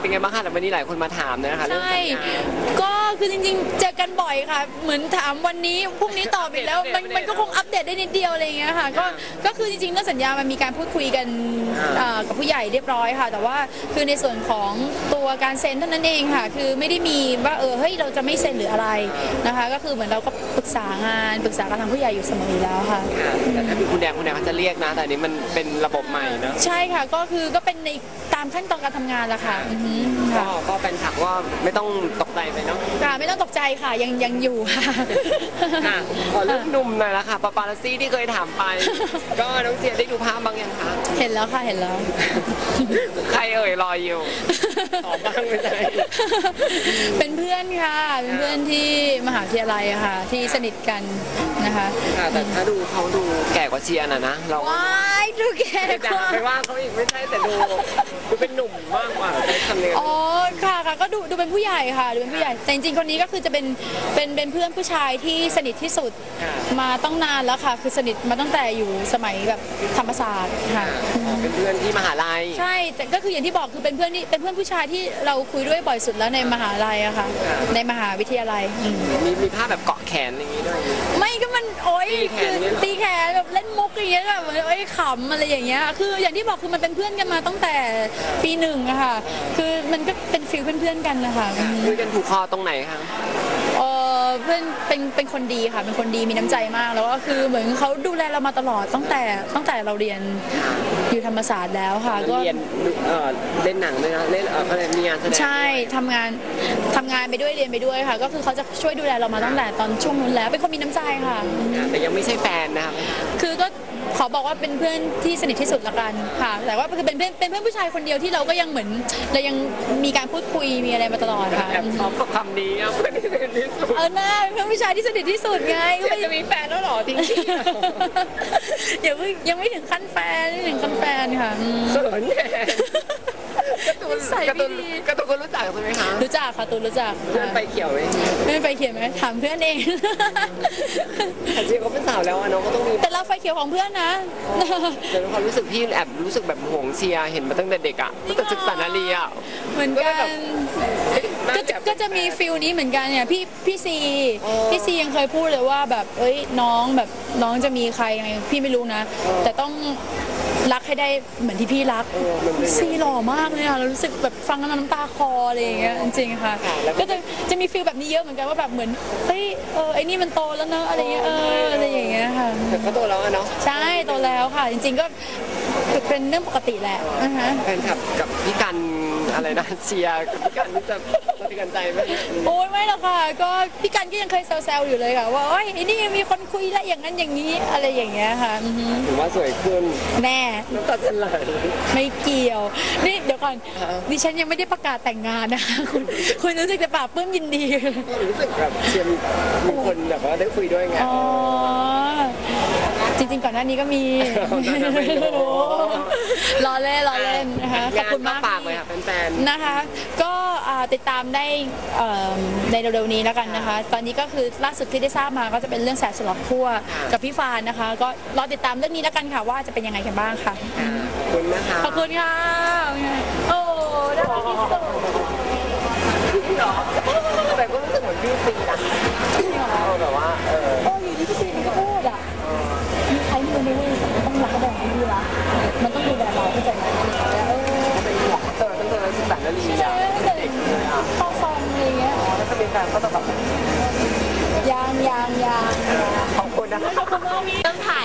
เป็นไงบ้างคะแต่วันนี้หลายคนมาถามนะคะเรื่องใช่ สัญญา ก็ คือจริงๆ เจอกันบ่อยค่ะ เหมือนถามวันนี้พรุ่งนี้ตอบอีกแล้ว มันอัปเดตมันก็คงอัปเดตได้นิดเดียวอะไรอย่างเงี้ยค่ะก็ก็คือจริงๆเรื่องสัญญามันมีการพูดคุยกันอ่าเอ่อกับผู้ใหญ่เรียบร้อยค่ะ แต่ว่าคือในส่วนของตัวการเซ็นเท่านั้นเองค่ะ คือไม่ได้มีว่าเออเฮ้ยเราจะไม่เซ็นหรืออะไรนะคะ ก็คือเหมือนเราก็ปรึกษางานปรึกษากับทางผู้ใหญ่อยู่เสมออยู่แล้วค่ะค่ะแต่ถ้ามีคุณแดงคุณแดงเขาจะเรียกนะ แต่อันนี้มันเป็นระบบใหม่เนอะใช่ค่ะก็คือก็เป็นในตามขั้นตอนการทำงานแหละค่ะอือฮึก็ค่ะก็เป็นถักว่าไม่ต้องตกใจไปเนาะค่ะ ไม่ต้องตกใจค่ะ ยังยังอยู่ค่ะ ค่ะขอเรื่องหนุ่มหน่อยละค่ะปาปาราซี่ที่เคยถามไป ก็น้องเจียได้ดูภาพบ้างยังคะเห็นแล้วค่ะ เห็นแล้ว ใครเอ่ยรออยู่ตอบบ้างไม่ใช่เป็นเพื่อนค่ะ เป็นเพื่อนที่มหาวิทยาลัยอะค่ะ ที่สนิทกันนะคะค่ะแต่ถ้าดูเขาดูแก่กว่าเชียร์น่ะนะเราว้ายดูแก่ไม่กด่าว่าไม่ว่าเขาอีกไม่ใช่แต่ดูดูเป็นหนุ่มมากกว่าใช้คำนี้อ๋อค่ะค่ะก็ดูดูเป็นผู้ใหญ่ค่ะดูเป็นผู้ใหญ่แต่จริงๆคนนี้ก็คือจะเป็นเป็นเป็นเพื่อนผู้ชายที่สนิทที่สุดค่ะมาต้องนานแล้วค่ะ คือสนิทมาตั้งแต่อยู่สมัยแบบธรรมศาสตร์ค่ะอ๋อเป็นเพื่อนที่มหาลัย ใช่แต่ก็คืออย่างที่บอกคือเป็นเพื่อนที่เป็นเพื่อนผู้ชายที่เราคุยด้วยบ่อยสุดแล้วในมหาลัยอะค่ะค่ะในมหาวิทยาลัยอืมมีมีภาพแบบเกาะแขนอย่างนี้ด้วย ไม่ก็มันโอ๊ยตีแขคืนอเนี่ยเหรอ ตีแขนแบบเล่นมุกอย่างเงี้ยแบบโอ๊ยขำอะไรอย่างเงี้ยคืออย่างที่บอกคือมันเป็นเพื่อนกันมาตั้งแต่ปีหนึ่งอะค่ะ คือมันก็เป็นฟิลเพื่อนๆกันนะคะอืม คุยกันถูกคอตรงไหนคะเออเพื่อนเป็นเป็นคนดีค่ะ เป็นคนดีมีน้ำใจมากแล้วก็คือเหมือนเขาดูแลเรามาตลอดตั้งแต่ตั้งแต่เราเรียนอยู่ธรรมศาสตร์แล้วค่ะ ก็ เรียนเอ่อเล่นหนังด้วยนะเล่นเอ่อเขาเรียกมีงานแสดงใช่ทำงานทำงานไปด้วยเรียนไปด้วยค่ะ ก็คือเขาจะช่วยดูแลเรามาตั้งแต่ตอนช่วงนู้นแล้ว เป็นคนมีน้ำใจค่ะค่ะแต่ยังไม่ใช่แฟนนะคะคือก็ ขอบอกว่าเป็นเพื่อนที่สนิทที่สุดละกันค่ะ แต่ว่าคือเป็นเพื่อนเป็นเพื่อนผู้ชายคนเดียวที่เราก็ยังเหมือนเรายังมีการพูดคุยมีอะไรมาตลอดค่ะแอบชอบกับคำนี้อะเพื่อนที่สนิทที่สุดเออหน้าเป็นเพื่อนผู้ชายที่สนิทที่สุดไงก็อยากไม่จะมีแฟนแล้วเหรอจริงเดี๋ยวยังไม่ถึงขั้นแฟนไม่ถึงขั้นแฟนค่ะอืมๆเขินแทน การ์ตูนนิสัยการ์ตูนไม่ดี การ์ตูนก็รู้จักใช่ไหมคะรู้จักค่ะตูนรู้จักเพื่อนไปเขียวไหมไม่ไปเขียนไหมถามเพื่อนเอง แต่จริงเขาเป็นสาวแล้วอะเนาะก็ต้องมีแต่เราไฟเขียวของเพื่อนนะ แต่ความรู้สึกพี่แอบรู้สึกแบบห่วงเชียร์เห็นมาตั้งแต่เด็กอะตั้งแต่ศึกษานารีอะเหมือนกันก็จะก็จะมีฟิลนี้เหมือนกันเนี่ยพี่พี่ซีอ๋อพี่ซียังเคยพูดเลยว่าแบบเอ้ยน้องแบบน้องจะมีใครยังไงพี่ไม่รู้นะ แต่ต้อง รักให้ได้เหมือนที่พี่รักเออมันเป็นซีหล่อมากเลยค่ะเรารู้สึกแบบฟังแล้วน้ำตาคลออะไรอย่างเงี้ยจริงๆค่ะค่ะแล้วก็ก็จะจะมีฟิลแบบนี้เยอะเหมือนกันว่าแบบเหมือนเฮ้ยเออไอ้นี่มันโตแล้วเนอะอะไรเงี้ยเอออะไรอย่างเงี้ยค่ะแต่ก็โตแล้วอะเนาะใช่โตแล้วค่ะ จริง ๆก็ เป็นเรื่องปกติแหละนะคะแฟนคลับกับพี่กันอะไรนะเชียร์กับพี่กันนี่จะสะเทือนใจไหมโอ้ยไม่หรอกค่ะก็พี่กันก็ยังเคยแซวๆอยู่เลยค่ะ ว่าโอ้ยไอ้นี่มีคนคุยแล้วอย่างนั้นอย่างนี้อะไรอย่างเงี้ยค่ะอือหือถือว่าสวยขึ้นแน่น้ำตาจะไหล ไม่เกี่ยว นี่เดี๋ยวก่อนฮะ ดิฉันยังไม่ได้ประกาศแต่งงานนะคะคุณคุณรู้สึกจะปราบปลื้มยินดีรู้สึกแบบเชียร์มีมีคนแบบว่าได้คุยด้วยไงอ๋อ จริงๆ ก่อนหน้านี้ก็มีไม่รู้รอเล่นรอเล่นนะคะขอบคุณมากฝากเลยค่ะแฟนนะคะ ก็อ่าติดตามได้เอ่อในเร็วๆนี้แล้วกันนะคะ ตอนนี้ก็คือล่าสุดที่ได้ทราบมาก็จะเป็นเรื่องแสบสลับขั้วกับพี่ฟานนะคะ ก็รอติดตามเรื่องนี้แล้วกันค่ะว่าจะเป็นยังไงกันบ้างค่ะๆค่ะขอบคุณนะคะขอบคุณค่ะโอ้น่ารักที่สุด แล้วถ้ามีแฟนก็จะแบบยางยางยางขอบคุณนะคะขอบคุณมาก